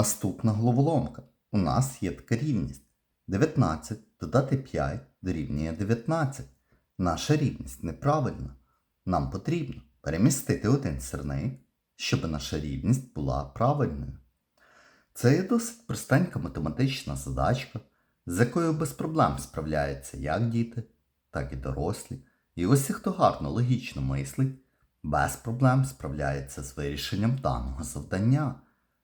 Наступна головоломка. У нас є така рівність. 19 додати 5 дорівнює 19. Наша рівність неправильна. Нам потрібно перемістити один сірник, щоб наша рівність була правильною. Це є досить простенька математична задачка, з якою без проблем справляються як діти, так і дорослі. І усі, хто гарно логічно мислить, без проблем справляється з вирішенням даного завдання.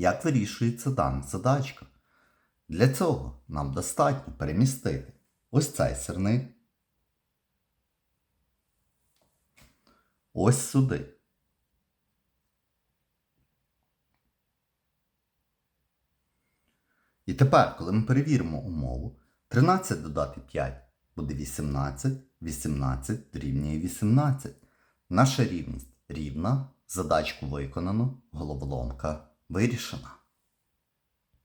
Як вирішується дана задачка? Для цього нам достатньо перемістити ось цей сирник ось сюди. І тепер, коли ми перевіримо умову, 13 додати 5 буде 18, 18 дорівнює 18. Наша рівність рівна, задачку виконано, головоломка вирішена.